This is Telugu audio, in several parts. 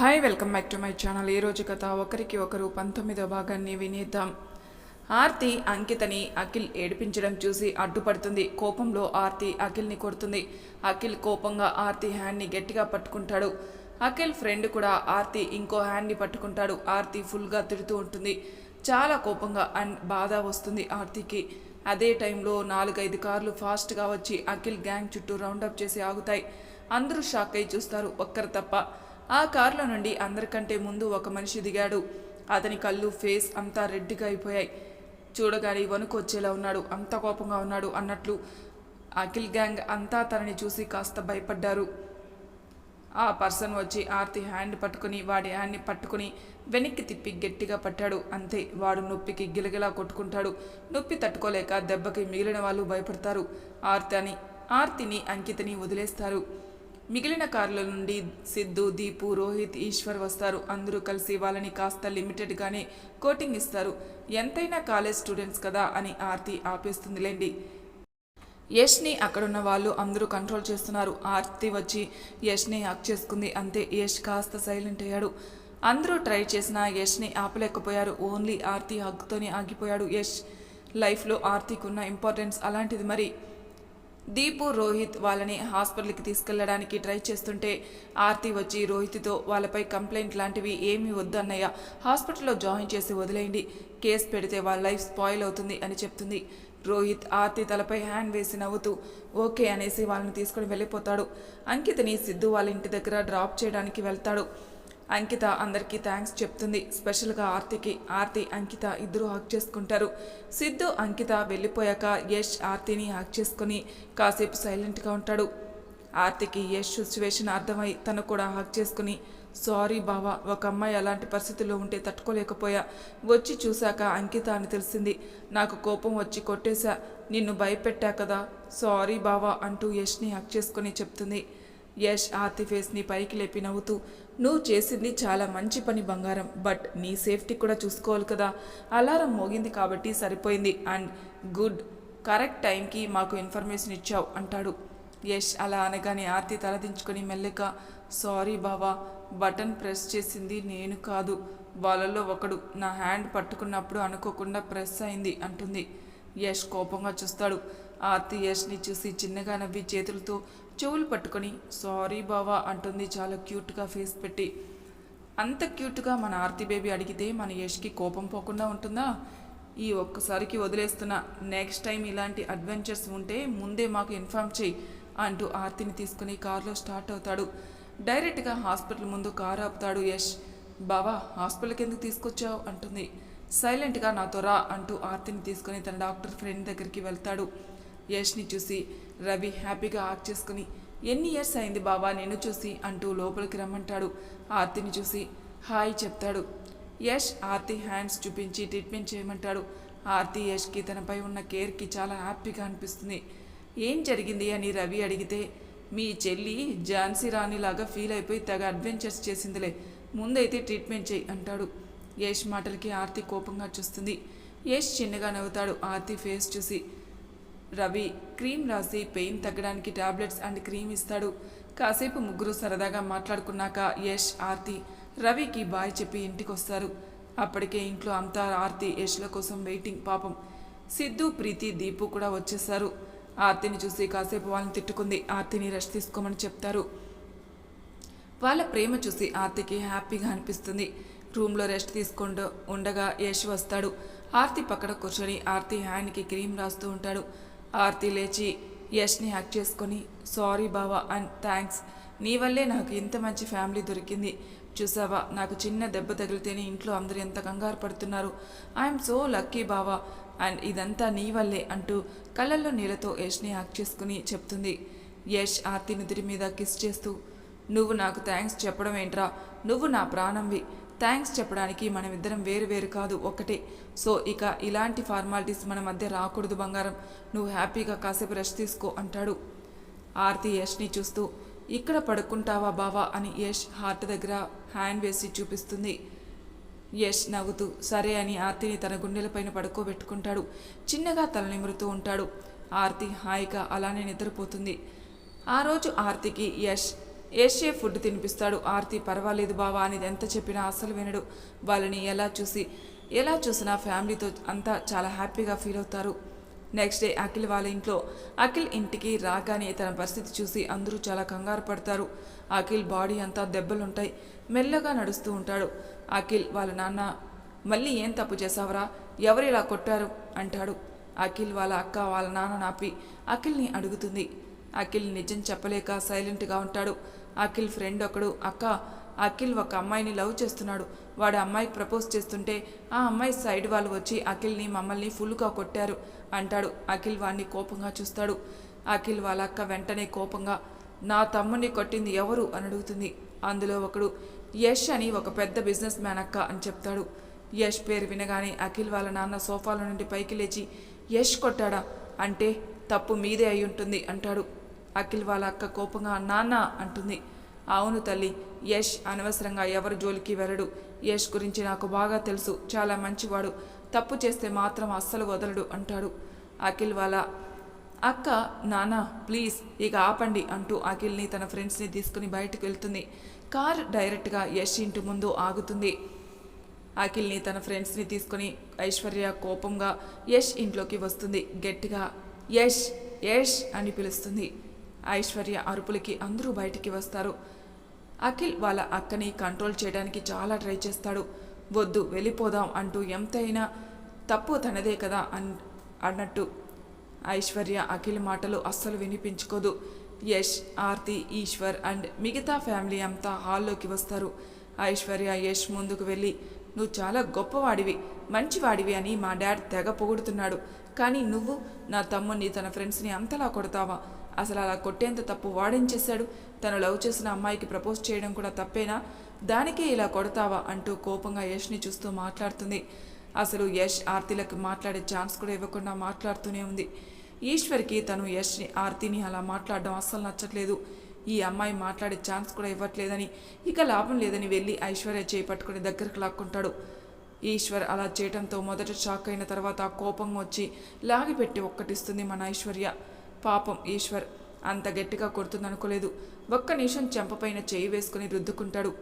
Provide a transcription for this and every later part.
Hi welcome back to my channel ఈరోజు కథ ఒకరికి ఒకరు పంతొమ్మిదో భాగాన్ని వినేద్దాం. ఆర్తి అంకితని అఖిల్ ఏడిపించడం చూసి అడ్డుపడుతుంది. కోపంలో ఆర్తి అఖిల్ని కొడుతుంది. అఖిల్ కోపంగా ఆర్తి హ్యాండ్ని గట్టిగా పట్టుకుంటాడు. అఖిల్ ఫ్రెండ్ కూడా ఆర్తి ఇంకో హ్యాండ్ని పట్టుకుంటాడు. ఆర్తి ఫుల్గా తిడుతూ ఉంటుంది. చాలా కోపంగా అండ్ బాధ వస్తుంది ఆర్తికి. అదే టైంలో నాలుగైదు కార్లు ఫాస్ట్గా వచ్చి అఖిల్ గ్యాంగ్ చుట్టూ రౌండప్ చేసి ఆగుతాయి. అందరూ షాక్ అయి చూస్తారు. ఒక్కరు తప్ప ఆ కారులో నుండి అందరికంటే ముందు ఒక మనిషి దిగాడు. అతని కళ్ళు ఫేస్ అంతా రెడ్డిగా అయిపోయాయి. చూడగానే వణుకు వచ్చేలా ఉన్నాడు. అంత కోపంగా ఉన్నాడు అన్నట్లు అఖిల్ గ్యాంగ్ అంతా తనని చూసి కాస్త భయపడ్డారు. ఆ పర్సన్ వచ్చి ఆర్తి హ్యాండ్ పట్టుకుని వాడి హ్యాండ్ని పట్టుకుని వెనక్కి తిప్పి గట్టిగా పట్టాడు. అంతే వాడు నొప్పికి గిలగిలా కొట్టుకుంటాడు. నొప్పి తట్టుకోలేక దెబ్బకి మిగిలిన వాళ్ళు భయపడతారు. ఆర్తి అని ఆర్తిని అంకితని వదిలేస్తారు. మిగిలిన కార్ల నుండి సిద్ధు దీపు రోహిత్ ఈశ్వర్ వస్తారు. అందరూ కలిసి వాళ్ళని కాస్త లిమిటెడ్గానే కోటింగ్ ఇస్తారు. ఎంతైనా కాలేజ్ స్టూడెంట్స్ కదా అని ఆర్తి ఆపేస్తుందిలేండి. యష్ని అక్కడున్న వాళ్ళు అందరూ కంట్రోల్ చేస్తున్నారు. ఆర్తి వచ్చి యష్ని హక్ చేసుకుంది. అంతే యష్ కాస్త సైలెంట్ అయ్యాడు. అందరూ ట్రై చేసినా యష్ని ఆపలేకపోయారు. ఓన్లీ ఆర్తి హగ్తోనే ఆగిపోయాడు. యష్ లైఫ్లో ఆర్తికి ఉన్న ఇంపార్టెన్స్ అలాంటిది మరి. దీపు రోహిత్ వాళ్ళని హాస్పిటల్కి తీసుకెళ్ళడానికి ట్రై చేస్తుంటే ఆర్తి వచ్చి రోహిత్తో వాళ్ళపై కంప్లైంట్ లాంటివి ఏమీ వద్దన్నయ్య హాస్పిటల్లో జాయిన్ చేసి వదిలేయండి కేసు పెడితే వాళ్ళ లైఫ్ స్పాయిల్ అవుతుంది అని చెప్తుంది. రోహిత్ ఆర్తి తలపై హ్యాండ్ వేసి నవ్వుతూ ఓకే అనేసి వాళ్ళని తీసుకుని వెళ్ళిపోతాడు. అంకితని సిద్ధు వాళ్ళ ఇంటి దగ్గర డ్రాప్ చేయడానికి వెళ్తాడు. అంకిత అందరికీ థ్యాంక్స్ చెప్తుంది. స్పెషల్గా ఆర్తికి ఆర్తి అంకిత ఇద్దరు హక్ చేసుకుంటారు. సిద్ధు అంకిత వెళ్ళిపోయాక యష్ ఆర్తిని హక్ చేసుకుని కాసేపు సైలెంట్గా ఉంటాడు. ఆర్తికి యష్ సిచ్యువేషన్ అర్థమై తను కూడా హక్ చేసుకుని సారీ బావా ఒక అమ్మాయి అలాంటి పరిస్థితుల్లో ఉంటే తట్టుకోలేకపోయా. వచ్చి చూశాక అంకిత అని తెలిసింది. నాకు కోపం వచ్చి కొట్టేశా. నిన్ను భయపెట్టా కదా. సారీ బావా అంటూ యష్ని హక్ చేసుకుని చెప్తుంది. యష్ ఆర్తి ఫేస్ని పైకి లేపి నవ్వుతూ నువ్వు చేసింది చాలా మంచి పని బంగారం బట్ నీ సేఫ్టీ కూడా చూసుకోవాలి కదా. అలారం మోగింది కాబట్టి సరిపోయింది. అండ్ గుడ్ కరెక్ట్ టైంకి మాకు ఇన్ఫర్మేషన్ ఇచ్చావు అంటాడు. యష్ అలా అనగానే ఆర్తి తలదించుకొని మెల్లగా సారీ బావా బటన్ ప్రెస్ చేసింది నేను కాదు. వాళ్ళలో ఒకడు నా హ్యాండ్ పట్టుకున్నప్పుడు అనుకోకుండా ప్రెస్ అయింది అంటుంది. యష్ కోపంగా చూస్తాడు. ఆర్తి యష్ని చూసి చిన్నగా నవ్వి చేతులతో చెవులు పట్టుకొని సారీ బావా అంటుంది చాలా క్యూట్గా ఫేస్ పెట్టి. అంత క్యూట్గా మన ఆర్తి బేబీ అడిగితే మన యష్కి కోపం పోకుండా ఉంటుందా? ఈ ఒక్కసారికి వదిలేస్తున్నా. నెక్స్ట్ టైం ఇలాంటి అడ్వెంచర్స్ ఉంటే ముందే మాకు ఇన్ఫామ్ చేయి అంటూ ఆర్తిని తీసుకుని కారులో స్టార్ట్ అవుతాడు. డైరెక్ట్గా హాస్పిటల్ ముందు కారు ఆపుతాడు యష్. బావా హాస్పిటల్కి ఎందుకు తీసుకొచ్చావు? అంటుంది. సైలెంట్గా నాతో రా అంటూ ఆర్తిని తీసుకుని తన డాక్టర్ ఫ్రెండ్ దగ్గరికి వెళ్తాడు. యష్ని చూసి రవి హ్యాపీగా ఆక్ చేసుకుని ఎన్ని ఇయర్స్ అయింది బావా నేను చూసి అంటూ లోపలికి రమ్మంటాడు. ఆర్తిని చూసి హాయ్ చెప్తాడు. యష్ ఆర్తి హ్యాండ్స్ చూపించి ట్రీట్మెంట్ చేయమంటాడు. ఆర్తి యష్కి తనపై ఉన్న కేర్కి చాలా హ్యాపీగా అనిపిస్తుంది. ఏం జరిగింది అని రవి అడిగితే మీ చెల్లి ఝాన్సీ రాణిలాగా ఫీల్ అయిపోయి తెగ అడ్వెంచర్స్ చేసిందిలే ముందైతే ట్రీట్మెంట్ చేయి అంటాడు. యష్ మాటలకి ఆర్తి కోపంగా చూస్తుంది. యష్ చిన్నగా నవ్వుతాడు. ఆర్తి ఫేస్ చూసి రవి క్రీమ్ రాసి పెయిన్ తగ్గడానికి టాబ్లెట్స్ అండ్ క్రీమ్ ఇస్తాడు. కాసేపు ముగ్గురు సరదాగా మాట్లాడుకున్నాక యష్ ఆర్తి రవికి బాయ్ చెప్పి ఇంటికి వస్తారు అప్పటికే ఇంట్లో అంతా ఆర్తి యష్ల కోసం వెయిటింగ్ పాపం. సిద్ధు ప్రీతి దీపు కూడా వచ్చేసారు. ఆర్తిని చూసి కాసేపు వాళ్ళని తిట్టుకుంది. ఆర్తిని రెస్ట్ తీసుకోమని చెప్తారు. వాళ్ళ ప్రేమ చూసి ఆర్తికి హ్యాపీగా అనిపిస్తుంది. రూమ్లో రెస్ట్ తీసుకుంటూ ఉండగా యష్ వస్తాడు. ఆర్తి పక్కన కూర్చొని ఆర్తి హ్యాండ్కి క్రీమ్ రాస్తూ ఉంటాడు. ఆర్తి లేచి యష్ని హ్యాక్ చేసుకొని సారీ బావా అండ్ థ్యాంక్స్ నీ వల్లే నాకు ఇంత మంచి ఫ్యామిలీ దొరికింది. చూసావా? నాకు చిన్న దెబ్బ తగిలితేనే ఇంట్లో అందరూ ఎంత కంగారు పడుతున్నారు. ఐఎమ్ సో లక్కీ బావా అండ్ ఇదంతా నీ వల్లే అంటూ కళ్ళల్లో నీళ్ళతో యష్ని హ్యాక్ చేసుకుని చెప్తుంది. యష్ ఆర్తి నుదిరి మీద కిస్ చేస్తూ నువ్వు నాకు థ్యాంక్స్ చెప్పడం ఏంట్రా? నువ్వు నా ప్రాణంవి. థ్యాంక్స్ చెప్పడానికి మనమిద్దరం వేరు వేరు కాదు ఒకటే సో ఇక ఇలాంటి ఫార్మాలిటీస్ మన మధ్య రాకూడదు బంగారం. నువ్వు హ్యాపీగా కాసేపు రెస్ట్ తీసుకో అంటాడు ఆర్తి యష్ని చూస్తూ. ఇక్కడ పడుకుంటావా బావా అని యష్ హార్ట్ దగ్గర హ్యాండ్ వేసి చూపిస్తుంది. యష్ నవ్వుతూ సరే అని ఆర్తిని తన గుండెలపైన పడుకోబెట్టుకుంటాడు. చిన్నగా తల నిమురుతూ ఉంటాడు. ఆర్తి హాయిగా అలానే నిద్రపోతుంది. ఆ రోజు ఆర్తికి యష్ ఏషియా ఫుడ్ తినిపిస్తాడు. ఆర్తి పర్వాలేదు బావా అని ఎంత చెప్పినా అస్సలు వినడు. వాళ్ళని ఎలా చూసి ఎలా చూసినా ఫ్యామిలీతో అంతా చాలా హ్యాపీగా ఫీల్ అవుతారు. నెక్స్ట్ డే అఖిల్ వాళ్ళ ఇంట్లో. అఖిల్ ఇంటికి రాగానే తన పరిస్థితి చూసి అందరూ చాలా కంగారు పడతారు. అఖిల్ బాడీ అంతా దెబ్బలుంటాయి. మెల్లగా నడుస్తూ ఉంటాడు. అఖిల్ వాళ్ళ నాన్న మళ్ళీ ఏం తప్పు చేసావరా ఎవరు ఇలా కొట్టారు? అంటాడు. అఖిల్ వాళ్ళ అక్క వాళ్ళ నాన్న నాపి అఖిల్ని అడుగుతుంది. అఖిల్ నిజం చెప్పలేక సైలెంట్గా ఉంటాడు. అఖిల్ ఫ్రెండ్ ఒకడు అక్క అఖిల్ ఒక అమ్మాయిని లవ్ చేస్తున్నాడు. వాడు అమ్మాయికి ప్రపోజ్ చేస్తుంటే ఆ అమ్మాయి సైడ్ వాళ్ళు వచ్చి అఖిల్ని మమ్మల్ని ఫుల్గా కొట్టారు అంటాడు. అఖిల్ వాణ్ణి కోపంగా చూస్తాడు. అఖిల్ వాళ్ళ అక్క వెంటనే కోపంగా నా తమ్ముని కొట్టింది ఎవరు? అని అడుగుతుంది. అందులో ఒకడు యష్ అని ఒక పెద్ద బిజినెస్ మ్యాన్ అక్క అని చెప్తాడు. యష్ పేరు వినగానే అఖిల్ వాళ్ళ నాన్న సోఫాలో నుండి పైకి లేచి యష్ కొట్టాడా? అంటే తప్పు మీదే అయి ఉంటుంది అంటాడు. అఖిల్ వాళ్ళ అక్క కోపంగా నాన్న అంటుంది. అవును తల్లి యష్ అనవసరంగా ఎవరు జోలికి వెళ్ళడు. యష్ గురించి నాకు బాగా తెలుసు. చాలా మంచివాడు. తప్పు చేస్తే మాత్రం అస్సలు వదలడు అంటాడు అఖిల్ వాళ్ళ అక్క. నాన్న ప్లీజ్ ఇక ఆపండి అంటూ అఖిల్ని తన ఫ్రెండ్స్ని తీసుకుని బయటకు వెళ్తుంది. కార్ డైరెక్ట్గా యష్ ఇంటి ముందు ఆగుతుంది. అఖిల్ని తన ఫ్రెండ్స్ని తీసుకుని ఐశ్వర్య కోపంగా యష్ ఇంట్లోకి వస్తుంది. గట్టిగా యష్ యష్ అని పిలుస్తుంది. ఐశ్వర్య అరుపులకి అందరూ బయటికి వస్తారు. అఖిల్ వాళ్ళ అక్కని కంట్రోల్ చేయడానికి చాలా ట్రై చేస్తాడు. వద్దు వెళ్ళిపోదాం అంటూ ఎంతైనా తప్పు తనదే కదా అన్ అన్నట్టు. ఐశ్వర్య అఖిల్ మాటలు అస్సలు వినిపించుకోదు. యష్ ఆర్తి ఈశ్వర్ అండ్ మిగతా ఫ్యామిలీ అంతా హాల్లోకి వస్తారు. ఐశ్వర్య యష్ ముందుకు వెళ్ళి నువ్వు చాలా గొప్పవాడివి మంచివాడివి అని మా డాడ్ తెగ పొగుడుతున్నాడు. కానీ నువ్వు నా తమ్ముని తన ఫ్రెండ్స్ని అంతలా కొడతావా? అసలు అలా కొట్టేంత తప్పు వాడేం చేశాడు తను లవ్ చేసిన అమ్మాయికి ప్రపోజ్ చేయడం కూడా తప్పేనా? దానికే ఇలా కొడతావా? అంటూ కోపంగా యష్ని చూస్తూ మాట్లాడుతుంది. అసలు యష్ ఆర్తిలకు మాట్లాడే ఛాన్స్ కూడా ఇవ్వకుండా మాట్లాడుతూనే ఉంది. ఈశ్వర్కి తను యష్ని ఆర్తిని అలా మాట్లాడడం అస్సలు నచ్చట్లేదు. ఈ అమ్మాయి మాట్లాడే ఛాన్స్ కూడా ఇవ్వట్లేదని ఇక లాభం లేదని వెళ్ళి ఐశ్వర్య చేయి పట్టుకుని దగ్గరకు లాక్కుంటాడు. ఈశ్వర్ అలా చేయడంతో మొదట షాక్ అయిన తర్వాత కోపం వచ్చి లాగిపెట్టి ఒక్కటిస్తుంది మన ఐశ్వర్య. పాపం ఈశ్వర్ అంత గట్టిగా కొడుతుందనుకోలేదు. ఒక్క నిమిషం చెంపపైన చేయి వేసుకుని రుద్దుకుంటాడు.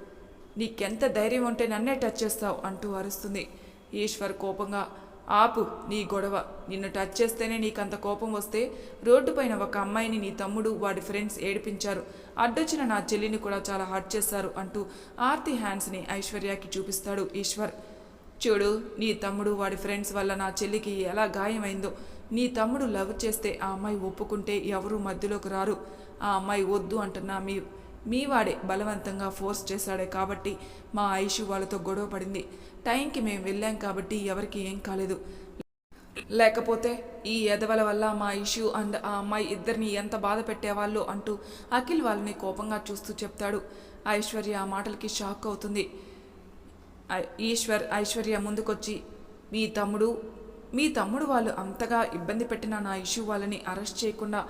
నీకెంత ధైర్యం ఉంటే నన్నే టచ్ చేస్తావు అంటూ అరుస్తుంది. ఈశ్వర్ కోపంగా ఆపు నీ గొడవ. నిన్ను టచ్ చేస్తేనే నీకంత కోపం వస్తే రోడ్డుపైన ఒక అమ్మాయిని నీ తమ్ముడు వాడి ఫ్రెండ్స్ ఏడిపించారు. అడ్డొచ్చిన నా చెల్లిని కూడా చాలా హర్ట్ చేశారు అంటూ ఆర్తి హ్యాండ్స్ని ఐశ్వర్యకి చూపిస్తాడు ఈశ్వర్. చూడు నీ తమ్ముడు వాడి ఫ్రెండ్స్ వల్ల నా చెల్లికి ఎలా గాయమైందో. నీ తమ్ముడు లవ్ చేస్తే ఆ అమ్మాయి ఒప్పుకుంటే ఎవరు మధ్యలోకి రారు. ఆ అమ్మాయి వద్దు అంటున్నా మీ మీ వాడే బలవంతంగా ఫోర్స్ చేశాడే కాబట్టి మా ఐషు వాళ్ళతో గొడవ పడింది. టైంకి మేము వెళ్ళాం కాబట్టి ఎవరికి ఏం కాలేదు. లేకపోతే ఈ ఎదవల వల్ల మా ఇష్యూ అండ్ ఆ అమ్మాయి ఇద్దరిని ఎంత బాధ పెట్టేవాళ్ళు అంటూ అఖిల్ వాళ్ళని కోపంగా చూస్తూ చెప్తాడు. ఐశ్వర్య ఆ మాటలకి షాక్ అవుతుంది. ఈశ్వర్ ఐశ్వర్య ముందుకొచ్చి మీ తమ్ముడు మీ తమ్ముడు వాళ్ళు అంతగా ఇబ్బంది పెట్టిన నా ఇష్యూ వాళ్ళని అరెస్ట్ చేయకుండా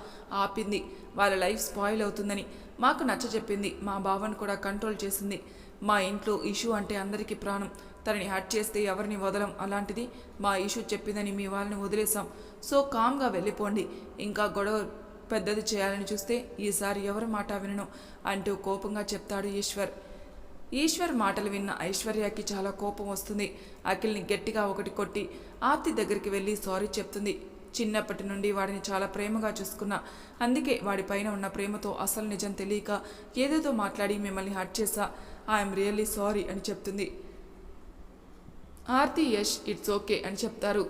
ఆపింది. వాళ్ళ లైఫ్ స్పాయిల్ అవుతుందని మాకు నచ్చ చెప్పింది. మా బావను కూడా కంట్రోల్ చేసింది. మా ఇంట్లో ఇష్యూ అంటే అందరికీ ప్రాణం. తనని హట్ చేస్తే ఎవరిని వదలం? అలాంటిది మా ఇష్యూ చెప్పిందని మీ వాళ్ళని వదిలేసాం సో కామ్గా వెళ్ళిపోండి. ఇంకా గొడవ పెద్దది చేయాలని చూస్తే ఈసారి ఎవరి మాట వినను అంటూ కోపంగా చెప్తాడు ఈశ్వర్. ఈశ్వర్ మాటలు విన్న ఐశ్వర్యకి చాలా కోపం వస్తుంది. అఖిల్ని గట్టిగా ఒకటి కొట్టి ఆర్తి దగ్గరికి వెళ్ళి సారీ చెప్తుంది. చిన్నప్పటి నుండి వాడిని చాలా ప్రేమగా చూసుకున్నా. అందుకే వాడి పైన ఉన్న ప్రేమతో అసలు నిజం తెలియక ఏదేదో మాట్లాడి మిమ్మల్ని హర్ట్ చేసా ఐఎమ్ రియల్లీ సారీ అని చెప్తుంది. ఆర్తి యష్ ఇట్స్ ఓకే అని చెప్తారు.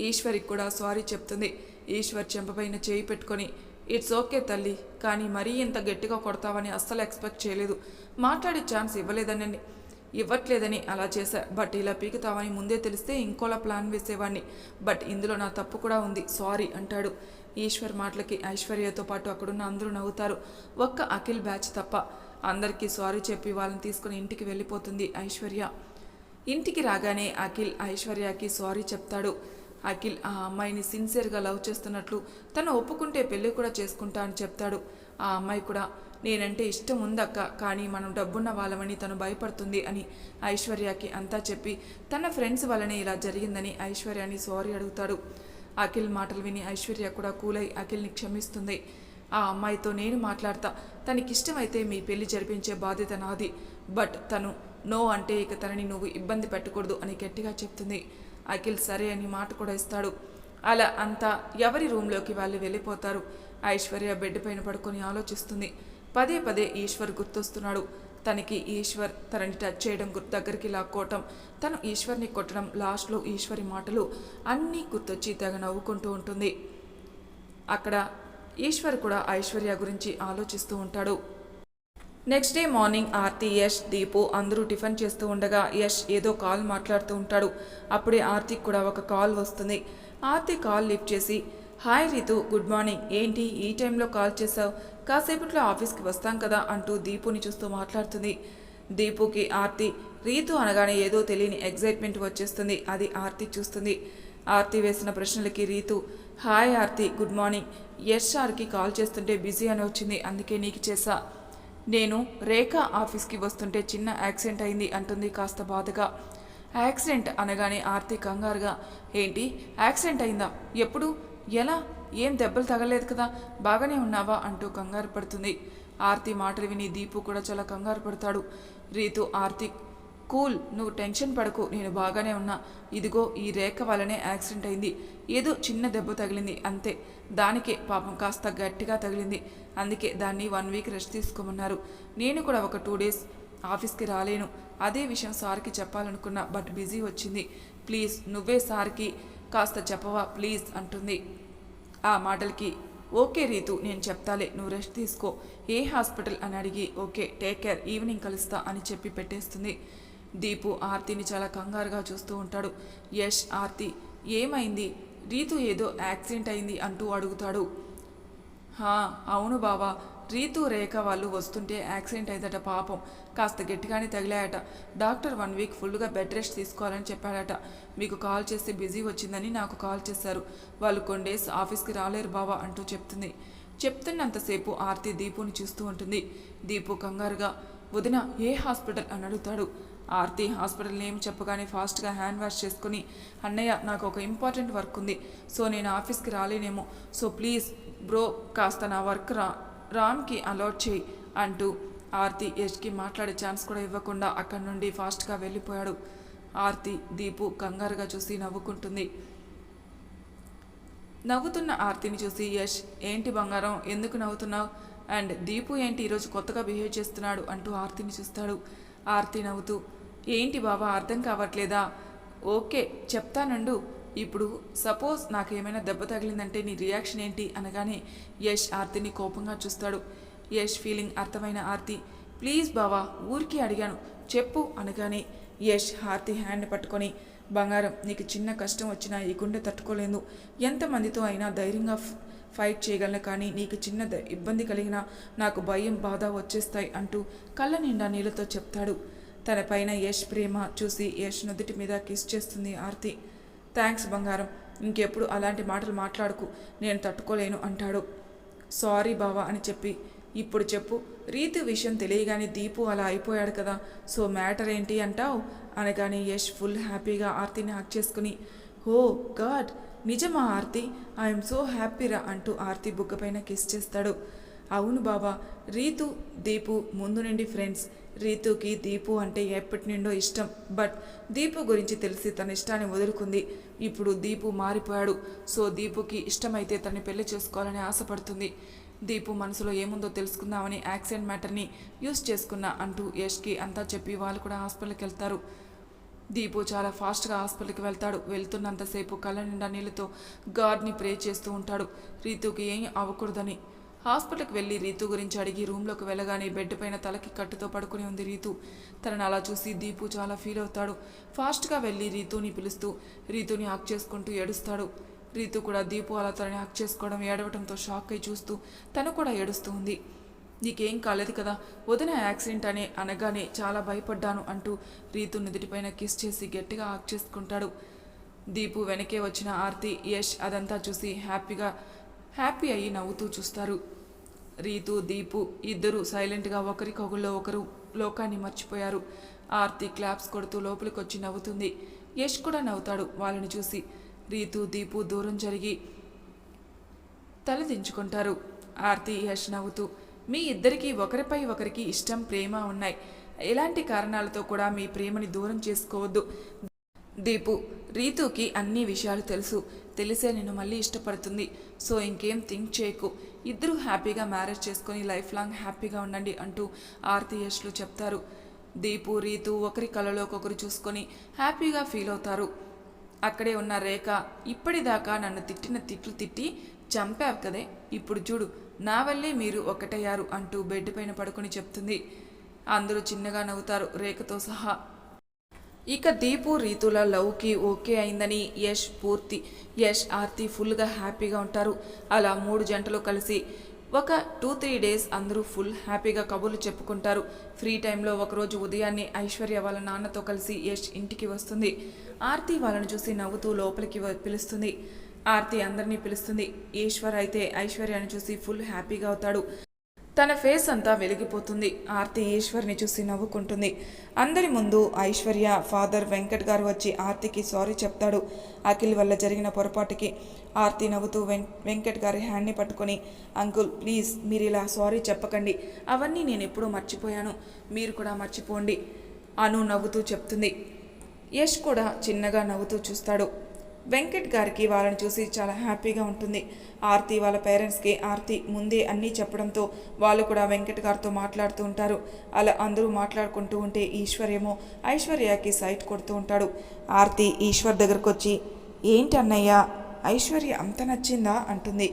ఈశ్వరికి కూడా సారీ చెప్తుంది. ఈశ్వర్ చెంపపైన చేయి పెట్టుకొని ఇట్స్ ఓకే తల్లి. కానీ మరీ ఇంత గట్టిగా కొడతావని అస్సలు ఎక్స్పెక్ట్ చేయలేదు. మాట్లాడే ఛాన్స్ ఇవ్వలేదని ఇవ్వట్లేదని అలా చేశా. బట్ ఇలా పీకుతావని ముందే తెలిస్తే ఇంకోలా ప్లాన్ వేసేవాడిని బట్ ఇందులో నా తప్పు కూడా ఉంది. సారీ అంటాడు. ఈశ్వర్ మాటలకి ఐశ్వర్యతో పాటు అక్కడున్న అందరూ నవ్వుతారు. ఒక్క అఖిల్ బ్యాచ్ తప్ప అందరికీ సారీ చెప్పి వాళ్ళని తీసుకుని ఇంటికి వెళ్ళిపోతుంది ఐశ్వర్య. ఇంటికి రాగానే అఖిల్ ఐశ్వర్యకి సారీ చెప్తాడు. అఖిల్ ఆ అమ్మాయిని సిన్సియర్గా లవ్ చేస్తున్నట్లు తను ఒప్పుకుంటే పెళ్ళి కూడా చేసుకుంటా అని చెప్తాడు. ఆ అమ్మాయి కూడా నేనంటే ఇష్టం ఉందక్క కానీ మనం డబ్బున్న వాళ్ళమని తను భయపడుతుంది అని ఐశ్వర్యకి అంతా చెప్పి తన ఫ్రెండ్స్ వల్లనే ఇలా జరిగిందని ఐశ్వర్యని సారీ అడుగుతాడు. అఖిల్ మాటలు విని ఐశ్వర్య కూడా కూలై అఖిల్ని క్షమిస్తుంది. ఆ అమ్మాయితో నేను మాట్లాడతా తనకిష్టమైతే మీ పెళ్ళి జరిపించే బాధ్యత నాది. బట్ తను నో అంటే ఇక తనని నువ్వు ఇబ్బంది పెట్టకూడదు అని గట్టిగా చెప్తుంది. అఖిల్ సరే అని మాట కూడా ఇస్తాడు. అలా అంతా ఎవరి రూమ్లోకి వాళ్ళు వెళ్ళిపోతారు? ఐశ్వర్య బెడ్ పైన పడుకొని ఆలోచిస్తుంది. పదే పదే ఈశ్వర్ గుర్తొస్తున్నాడు. తనకి ఈశ్వర్ తనని టచ్ చేయడం దగ్గరికి లాక్కోవటం తను ఈశ్వర్ని కొట్టడం లాస్ట్లో ఈశ్వరి మాటలు అన్నీ గుర్తొచ్చి తెగ నవ్వుకుంటూ ఉంటుంది. అక్కడ ఈశ్వర్ కూడా ఐశ్వర్య గురించి ఆలోచిస్తూ ఉంటాడు. Next day morning Aarti Yash Deepu అందరూ టిఫిన్ చేస్తూ ఉండగా యష్ ఏదో కాల్ మాట్లాడుతూ ఉంటాడు. అప్పుడే ఆర్తికి కూడా ఒక కాల్ వస్తుంది. ఆర్తి కాల్ లిఫ్ట్ చేసి హాయ్ రితు గుడ్ మార్నింగ్. ఏంటి ఈ టైంలో కాల్ చేసావు కాసేపట్లో ఆఫీస్కి వస్తాం కదా అంటూ దీపుని చూస్తూ మాట్లాడుతుంది. దీపుకి ఆర్తి రీతు అనగానే ఏదో తెలియని ఎగ్జైట్మెంట్ వచ్చేస్తుంది. అది ఆర్తి చూస్తుంది. ఆర్తి వేసిన ప్రశ్నలకి Ritu hi Aarti good morning. Yash సార్కి కాల్ చేస్తుంటే బిజీ అని వచ్చింది. అందుకే నీకు చేసా నేను రేఖ ఆఫీస్కి వస్తుంటే చిన్న యాక్సిడెంట్ అయింది అంటుంది కాస్త బాధగా. యాక్సిడెంట్ అనగానే ఆర్తి కంగారుగా ఏంటి? యాక్సిడెంట్ అయిందా? ఎప్పుడు? ఎలా? ఏం దెబ్బలు తగలేదు కదా? బాగానే ఉన్నావా? అంటూ కంగారు పడుతుంది. ఆర్తి మాటలు విని దీపు కూడా చాలా కంగారు పడతాడు. రీతు ఆర్తి కూల్ నువ్వు టెన్షన్ పడకు నేను బాగానే ఉన్నా. ఇదిగో ఈ రేఖ వల్లనే యాక్సిడెంట్ అయింది. ఏదో చిన్న దెబ్బ తగిలింది అంతే. దానికే పాపం కాస్త గట్టిగా తగిలింది. అందుకే దాన్ని వన్ వీక్ రెస్ట్ తీసుకోమన్నారు. నేను కూడా ఒక టూ డేస్ ఆఫీస్కి రాలేను. అదే విషయం సార్కి చెప్పాలనుకున్నా బట్ బిజీ వచ్చింది. ప్లీజ్ నువ్వే సార్కి కాస్త చెప్పవా ప్లీజ్ అంటుంది. ఆ మాటలకి ఓకే రీతు నేను చెప్తాలే నువ్వు రెస్ట్ తీసుకో. ఏ హాస్పిటల్? అని అడిగి ఓకే టేక్ కేర్ ఈవినింగ్ కలుస్తా అని చెప్పి పెట్టేస్తుంది. దీపు ఆర్తిని చాలా కంగారుగా చూస్తూ ఉంటాడు. యష్ ఆర్తి ఏమైంది? రీతు ఏదో యాక్సిడెంట్ అయింది అంటూ అడుగుతాడు. హా అవును బావా. రీతు రేఖ వాళ్ళు వస్తుంటే యాక్సిడెంట్ అయిందట పాపం. కాస్త గట్టిగానే తగిలాయట. డాక్టర్ వన్ వీక్ ఫుల్గా బెడ్ రెస్ట్ తీసుకోవాలని చెప్పాడట. మీకు కాల్ చేస్తే బిజీ వచ్చిందని నాకు కాల్ చేశారు. వాళ్ళు కొన్ని డేస్ ఆఫీస్కి రాలేరు బావా అంటూ చెప్తుంది. చెప్తున్నంతసేపు ఆర్తి దీపుని చూస్తూ ఉంటుంది. దీపు కంగారుగా వదిన ఏ హాస్పిటల్? అని అడుగుతాడు. ఆర్తి హాస్పిటల్ నేమ్ చెప్పగానే ఫాస్ట్గా హ్యాండ్ వాష్ చేసుకుని అన్నయ్య నాకు ఒక ఇంపార్టెంట్ వర్క్ ఉంది. సో నేను ఆఫీస్కి రాలేనేమో. సో ప్లీజ్ బ్రో కాస్త నా వర్క్ రా రామ్కి అలాట్ చేయి అంటూ ఆర్తి యష్కి మాట్లాడే ఛాన్స్ కూడా ఇవ్వకుండా అక్కడి నుండి ఫాస్ట్గా వెళ్ళిపోయాడు. ఆర్తి దీపు కంగారుగా చూసి నవ్వుకుంటుంది. నవ్వుతున్న ఆర్తిని చూసి యష్ ఏంటి బంగారం ఎందుకు నవ్వుతున్నావు? అండ్ దీపు ఏంటి ఈరోజు కొత్తగా బిహేవ్ చేస్తున్నాడు? అంటూ ఆర్తిని చూస్తాడు. ఆర్తి నవ్వుతూ ఏంటి బాబా అర్థం కావట్లేదా? ఓకే చెప్తానండు. ఇప్పుడు సపోజ్ నాకేమైనా దెబ్బ తగిలిందంటే నీ రియాక్షన్ ఏంటి అనగానే యష్ ఆర్తిని కోపంగా చూస్తాడు. యష్ ఫీలింగ్ అర్థమైన ఆర్తి ప్లీజ్ బావా ఊరికి అడిగాను. చెప్పు అనగానే యష్ ఆర్తి హ్యాండ్ పట్టుకొని బంగారం నీకు చిన్న కష్టం వచ్చినా ఈ గుండె తట్టుకోలేదు. ఎంతమందితో అయినా ధైర్యంగా ఫైట్ చేయగలను కానీ నీకు చిన్న ఇబ్బంది కలిగినా నాకు భయం బాధ వచ్చేస్తాయి అంటూ కళ్ళ నిండా నీళ్ళతో చెప్తాడు. తన పైన యష్ ప్రేమ చూసి యష్ నుదుటి మీద కిస్ చేస్తుంది ఆర్తి. థ్యాంక్స్ బంగారం ఇంకెప్పుడు అలాంటి మాటలు మాట్లాడుకు నేను తట్టుకోలేను అంటాడు. సారీ బావా అని చెప్పి ఇప్పుడు చెప్పు రీతి విషయం తెలియగానే దీపు అలా అయిపోయాడు కదా సో మ్యాటర్ ఏంటి అంటావు? అనగానే యష్ ఫుల్ హ్యాపీగా ఆర్తిని హక్ చేసుకుని ఓ గాడ్ నిజమా ఆర్తి? ఐఎమ్ సో హ్యాపీరా అంటూ ఆర్తి బుగ్గపైన కిస్ చేస్తాడు. అవును బాబా. రీతు దీపు ముందు నుండి ఫ్రెండ్స్. రీతుకి దీపు అంటే ఎప్పటి నుండో ఇష్టం. బట్ దీపు గురించి తెలిసి తన ఇష్టాన్ని వదులుకుంది. ఇప్పుడు దీపు మారిపోయాడు. సో దీపుకి ఇష్టమైతే తనని పెళ్ళి చేసుకోవాలని ఆశపడుతుంది. దీపు మనసులో ఏముందో తెలుసుకుందామని యాక్సిడెంట్ మ్యాటర్ని యూస్ చేసుకున్నా అంటూ యష్కి అంతా చెప్పి వాళ్ళు కూడా హాస్పిటల్కి వెళ్తారు. దీపు చాలా ఫాస్ట్గా హాస్పిటల్కి వెళ్తాడు. వెళ్తున్నంతసేపు కళ్ళ నిండా నీళ్ళతో గాడ్ని ప్రే చేస్తూ ఉంటాడు. రీతుకి ఏం అవ్వకూడదని హాస్పిటల్కి వెళ్ళి రీతు గురించి అడిగి రూమ్లోకి వెళ్ళగానే బెడ్ పైన తలకి కట్టుతో పడుకుని ఉంది రీతు. తనని అలా చూసి దీపు చాలా ఫీల్ అవుతాడు. ఫాస్ట్గా వెళ్ళి రీతుని పిలుస్తూ రీతుని హక్ చేసుకుంటూ ఏడుస్తాడు. రీతు కూడా దీపు అలా తనని హక్ చేసుకోవడం ఏడవడంతో షాక్ అయి చూస్తూ తను కూడా ఏడుస్తూ ఉంది. నీకేం కాలేదు కదా వదిన యాక్సిడెంట్ అనే అనగానే చాలా భయపడ్డాను అంటూ రీతు నుదుటిపైన కిస్ చేసి గట్టిగా హక్ చేసుకుంటాడు. దీపు వెనకే వచ్చిన ఆర్తి యష్ అదంతా చూసి హ్యాపీగా హ్యాపీ అయ్యి నవ్వుతూ చూస్తారు. రీతు దీపు ఇద్దరు సైలెంట్గా ఒకరికొకళ్ళు ఒకరు లోకాన్ని మర్చిపోయారు. ఆర్తి క్లాప్స్ కొడుతూ లోపలికి వచ్చి నవ్వుతుంది. యష్ కూడా నవ్వుతాడు వాళ్ళని చూసి. రీతు దీపు దూరం జరిగి తలదించుకుంటారు ఆర్తి యష్ నవ్వుతూ మీ ఇద్దరికీ ఒకరిపై ఒకరికి ఇష్టం ప్రేమ ఉన్నాయి. ఎలాంటి కారణాలతో కూడా మీ ప్రేమని దూరం చేసుకోవద్దు. దీపు రీతుకి అన్ని విషయాలు తెలుసు. తెలిసే నేను మళ్ళీ ఇష్టపడుతుంది. సో ఇంకేం థింక్ చేయకు. ఇద్దరు హ్యాపీగా మ్యారేజ్ చేసుకొని లైఫ్ లాంగ్ హ్యాపీగా ఉండండి అంటూ ఆర్తి యష్లు చెప్తారు. దీపు రీతు ఒకరి కలలో ఒకరు చూసుకొని హ్యాపీగా ఫీల్ అవుతారు. అక్కడే ఉన్న రేఖ ఇప్పటిదాకా నన్ను తిట్టిన తిట్లు తిట్టి చంపావు కదే. ఇప్పుడు చూడు నా వల్లే మీరు ఒకటయ్యారు అంటూ బెడ్ పైన పడుకొని చెప్తుంది. అందరూ చిన్నగా నవ్వుతారు రేఖతో సహా. ఇక దీపు రీతుల లవ్కి ఓకే అయిందని యష్ పూర్తి యష్ ఆర్తి ఫుల్గా హ్యాపీగా ఉంటారు. అలా మూడు జంటలు కలిసి ఒక టూ త్రీ డేస్ అందరూ ఫుల్ హ్యాపీగా కబుర్లు చెప్పుకుంటారు. ఫ్రీ టైంలో ఒకరోజు ఉదయాన్నే ఐశ్వర్య వాళ్ళ నాన్నతో కలిసి యష్ ఇంటికి వస్తుంది. ఆర్తి వాళ్ళని చూసి నవ్వుతూ లోపలికి పిలుస్తుంది. ఆర్తి అందరినీ పిలుస్తుంది. ఈశ్వర్ అయితే ఐశ్వర్యాన్ని చూసి ఫుల్ హ్యాపీగా అవుతాడు. తన ఫేస్ అంతా వెలిగిపోతుంది. ఆర్తి ఈశ్వర్ని చూసి నవ్వుకుంటుంది. అందరి ముందు ఐశ్వర్య ఫాదర్ వెంకట్ గారు వచ్చి ఆర్తికి సారీ చెప్తాడు. అఖిల్ వల్ల జరిగిన పొరపాటుకి ఆర్తి నవ్వుతూ వెం వెంకట్ గారి హ్యాండ్ని పట్టుకొని అంకుల్ ప్లీజ్ మీరు ఇలా సారీ చెప్పకండి. అవన్నీ నేను ఎప్పుడూ మర్చిపోయాను. మీరు కూడా మర్చిపోండి అను నవ్వుతూ చెప్తుంది. యష్ కూడా చిన్నగా నవ్వుతూ చూస్తాడు. వెంకట్ గారికి వాళ్ళని చూసి చాలా హ్యాపీగా ఉంటుంది. ఆర్తి వాళ్ళ పేరెంట్స్కి ఆర్తి ముందే అన్నీ చెప్పడంతో వాళ్ళు కూడా వెంకట్ గారితో మాట్లాడుతూ ఉంటారు. అలా అందరూ మాట్లాడుకుంటూ ఉంటే ఈశ్వర్ ఏమో ఐశ్వర్యకి సైట్ కొడుతూ ఉంటాడు. ఆర్తి ఈశ్వర్ దగ్గరకు వచ్చి ఏంటి అన్నయ్య ఐశ్వర్య అంత నచ్చిందా? అంటుంది.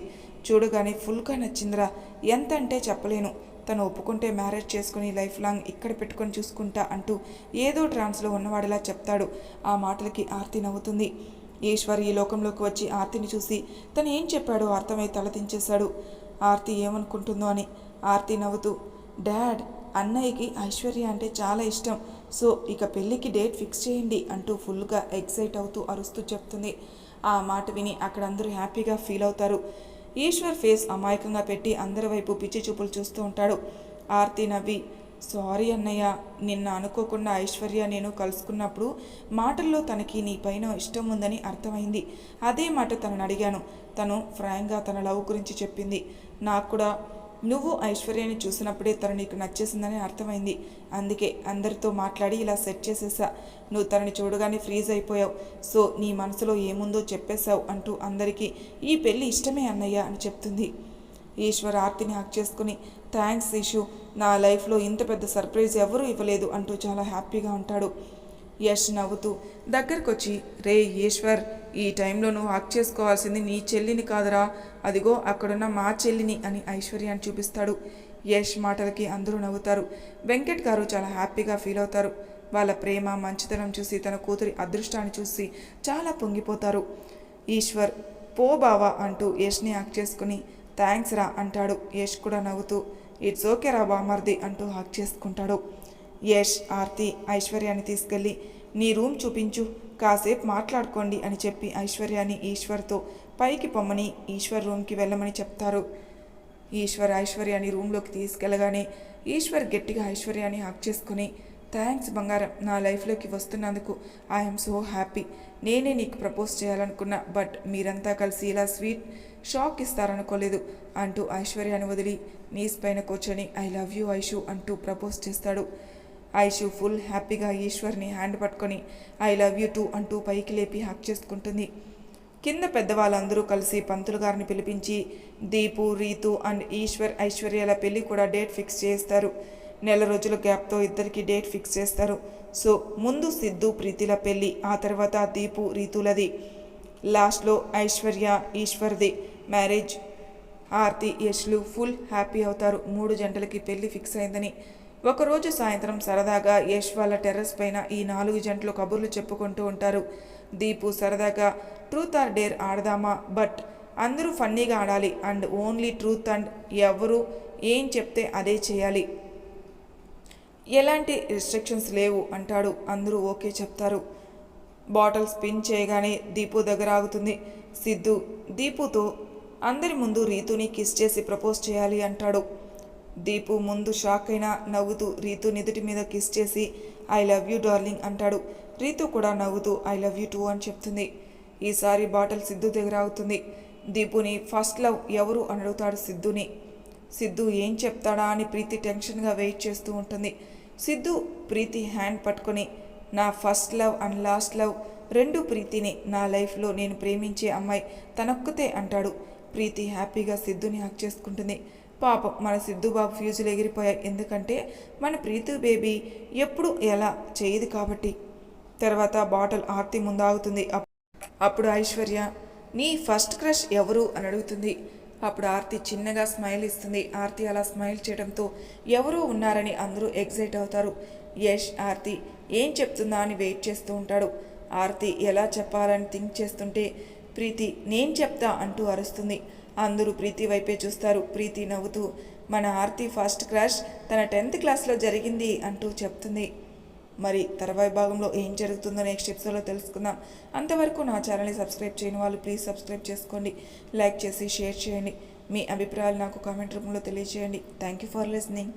చూడగానే ఫుల్గా నచ్చిందిరా ఎంత అంటే చెప్పలేను. తను ఒప్పుకుంటే మ్యారేజ్ చేసుకుని లైఫ్ లాంగ్ ఇక్కడ పెట్టుకొని చూసుకుంటా అంటూ ఏదో ట్రాన్స్లో ఉన్నవాడిలా చెప్తాడు. ఆ మాటలకి ఆర్తి నవ్వుతుంది. ఈశ్వర్ ఈ లోకంలోకి వచ్చి ఆర్తిని చూసి తను ఏం చెప్పాడో అర్థమై తలదించేశాడు ఆర్తి ఏమనుకుంటుందో అని ఆర్తి నవ్వుతూ డాడ్ అన్నయ్యకి ఐశ్వర్య అంటే చాలా ఇష్టం. సో ఇక పెళ్ళికి డేట్ ఫిక్స్ చేయండి అంటూ ఫుల్గా ఎక్సైట్ అవుతూ అరుస్తూ చెప్తుంది. ఆ మాట విని అక్కడ అందరూ హ్యాపీగా ఫీల్ అవుతారు. ఈశ్వర్ ఫేస్ అమాయకంగా పెట్టి అందరి వైపు పిచ్చి చూపులు చూస్తూ ఉంటాడు. ఆర్తి నవ్వి సారీ అన్నయ్య నిన్న అనుకోకుండా ఐశ్వర్య నేను కలుసుకున్నప్పుడు మాటల్లో తనకి నీ పైన ఇష్టం ఉందని అర్థమైంది. అదే మాట తనని అడిగాను. తను ఫ్రాంక్గా తన లవ్ గురించి చెప్పింది. నాకు కూడా నువ్వు ఐశ్వర్యని చూసినప్పుడే తను నీకు నచ్చేసిందని అర్థమైంది. అందుకే అందరితో మాట్లాడి ఇలా సెట్ చేసేసా. నువ్వు తనని చూడగానే ఫ్రీజ్ అయిపోయావు. సో నీ మనసులో ఏముందో చెప్పేశావు అంటూ అందరికీ ఈ పెళ్ళి ఇష్టమే అన్నయ్య అని చెప్తుంది. ఈశ్వర్ ఆర్తిని హక్ చేసుకుని థ్యాంక్స్ ఇషు నా లైఫ్లో ఇంత పెద్ద సర్ప్రైజ్ ఎవరూ ఇవ్వలేదు అంటూ చాలా హ్యాపీగా ఉంటాడు. యష్ నవ్వుతూ దగ్గరకు వచ్చి రే ఈశ్వర్ ఈ టైంలో నువ్వు హక్ చేసుకోవాల్సింది నీ చెల్లిని కాదురా. అదిగో అక్కడున్న మా చెల్లిని అని ఐశ్వర్యాన్ని చూపిస్తాడు. యష్ మాటలకి అందరూ నవ్వుతారు. వెంకట్ గారు చాలా హ్యాపీగా ఫీల్ అవుతారు. వాళ్ళ ప్రేమ మంచితనం చూసి తన కూతురి అదృష్టాన్ని చూసి చాలా పొంగిపోతారు. ఈశ్వర్ పో బావా అంటూ యష్ని హక్ చేసుకుని థ్యాంక్స్ రా అంటాడు. యష్ కూడా నవ్వుతూ ఇట్స్ ఓకే రా బామర్ది అంటూ హక్ చేసుకుంటాడు. యష్ ఆర్తి ఐశ్వర్యాన్ని తీసుకెళ్ళి నీ రూమ్ చూపించు కాసేపు మాట్లాడుకోండి అని చెప్పి ఐశ్వర్యాన్ని ఈశ్వర్తో పైకి పొమ్మని ఈశ్వర్ రూమ్కి వెళ్ళమని చెప్తారు. ఈశ్వర్ ఐశ్వర్యాన్ని రూమ్లోకి తీసుకెళ్ళగానే ఈశ్వర్ గట్టిగా ఐశ్వర్యాన్ని హక్ చేసుకుని థ్యాంక్స్ బంగారం నా లైఫ్లోకి వస్తున్నందుకు ఐఎమ్ సో హ్యాపీ. నేనే నీకు ప్రపోజ్ చేయాలనుకున్నా బట్ మీరంతా కలిసి ఇలా స్వీట్ షాక్ ఇస్తారనుకోలేదు అంటూ ఐశ్వర్యాన్ని వదిలి నీస్ పైన కూర్చొని ఐ లవ్ యూ ఐషు అంటూ ప్రపోజ్ చేస్తాడు. ఐషు ఫుల్ హ్యాపీగా ఈశ్వర్ని హ్యాండ్ పట్టుకొని ఐ లవ్ యూ టూ అంటూ పైకి లేపి హక్ చేసుకుంటుంది. కింద పెద్దవాళ్ళందరూ కలిసి పంతులు గారిని పిలిపించి దీపు రీతు అండ్ ఈశ్వర్ ఐశ్వర్యాల పెళ్ళి కూడా డేట్ ఫిక్స్ చేస్తారు. నెల రోజుల గ్యాప్తో ఇద్దరికి డేట్ ఫిక్స్ చేస్తారు. సో ముందు సిద్ధు ప్రీతిల పెళ్ళి ఆ తర్వాత దీపు రీతులది. లాస్ట్లో ఐశ్వర్య ఈశ్వర్ది. మ్యారేజ్. ఆర్తి యష్లు ఫుల్ హ్యాపీ అవుతారు. మూడు జంటలకి పెళ్ళి ఫిక్స్ అయిందని. ఒకరోజు సాయంత్రం సరదాగా యష్ వాళ్ళ టెర్రస్ పైన ఈ నాలుగు జంటలు కబుర్లు చెప్పుకుంటూ ఉంటారు. దీపు సరదాగా ట్రూత్ ఆర్ డేర్ ఆడదామా? బట్ అందరూ ఫన్నీగా ఆడాలి. అండ్ ఓన్లీ ట్రూత్ అండ్ ఎవరు ఏం చెప్తే అదే చేయాలి. ఎలాంటి రిస్ట్రిక్షన్స్ లేవు అంటాడు. అందరూ ఓకే చెప్తారు. బాటిల్ స్పిన్ చేయగానే దీపు దగ్గర ఆగుతుంది. సిద్ధు దీపుతో అందరి ముందు రీతుని కిస్ చేసి ప్రపోజ్ చేయాలి అంటాడు. దీపు ముందు షాక్ అయినా నవ్వుతూ రీతు నిదుటి మీద కిస్ చేసి ఐ లవ్ యూ డార్లింగ్ అంటాడు. రీతు కూడా నవ్వుతూ ఐ లవ్ యూ టూ అని చెప్తుంది. ఈసారి బాటిల్ సిద్ధు దగ్గర అవుతుంది. దీపుని ఫస్ట్ లవ్ ఎవరు అని అడుగుతాడు సిద్ధుని. సిద్ధు ఏం చెప్తాడా అని ప్రీతి టెన్షన్గా వెయిట్ చేస్తూ ఉంటుంది. సిద్ధు ప్రీతి హ్యాండ్ పట్టుకొని నా first love and last love రెండు ప్రీతిని నా లైఫ్లో నేను ప్రేమించే అమ్మాయి తనొక్కతే అంటాడు. ప్రీతి హ్యాపీగా సిద్ధుని హక్ చేసుకుంటుంది. పాపం మన సిద్ధు బాబు ఫ్యూజులు ఎగిరిపోయాయి. ఎందుకంటే మన ప్రీతి బేబీ ఎప్పుడు ఎలా చేయదు కాబట్టి. తర్వాత బాటిల్ ఆర్తి ముందాగుతుంది. అప్పుడు ఐశ్వర్య నీ ఫస్ట్ క్రష్ ఎవరు? అని అడుగుతుంది. అప్పుడు ఆర్తి చిన్నగా స్మైల్ ఇస్తుంది. ఆర్తి అలా స్మైల్ చేయడంతో ఎవరూ ఉన్నారని అందరూ ఎగ్జైట్ అవుతారు. యష్ ఆర్తి ఏం చెప్తుందా? అని వెయిట్ చేస్తూ ఉంటాడు. ఆర్తి ఎలా చెప్పాలని థింక్ చేస్తుంటే ప్రీతి నేను చెప్తా అంటూ అరుస్తుంది. అందరూ ప్రీతి వైపే చూస్తారు. ప్రీతి నవ్వుతూ మన ఆర్తి ఫస్ట్ క్రాష్ తన టెన్త్ క్లాస్లో జరిగింది అంటూ చెప్తుంది. మరి తర్వాయి భాగంలో ఏం జరుగుతుందో నెక్స్ట్ ఎపిసోడ్లో తెలుసుకుందాం. అంతవరకు నా ఛానల్ని సబ్స్క్రైబ్ చేయని వాళ్ళు ప్లీజ్ సబ్స్క్రైబ్ చేసుకోండి. లైక్ చేసి షేర్ చేయండి. మీ అభిప్రాయాలు నాకు కామెంట్ రూపంలో తెలియజేయండి. Thank you for listening.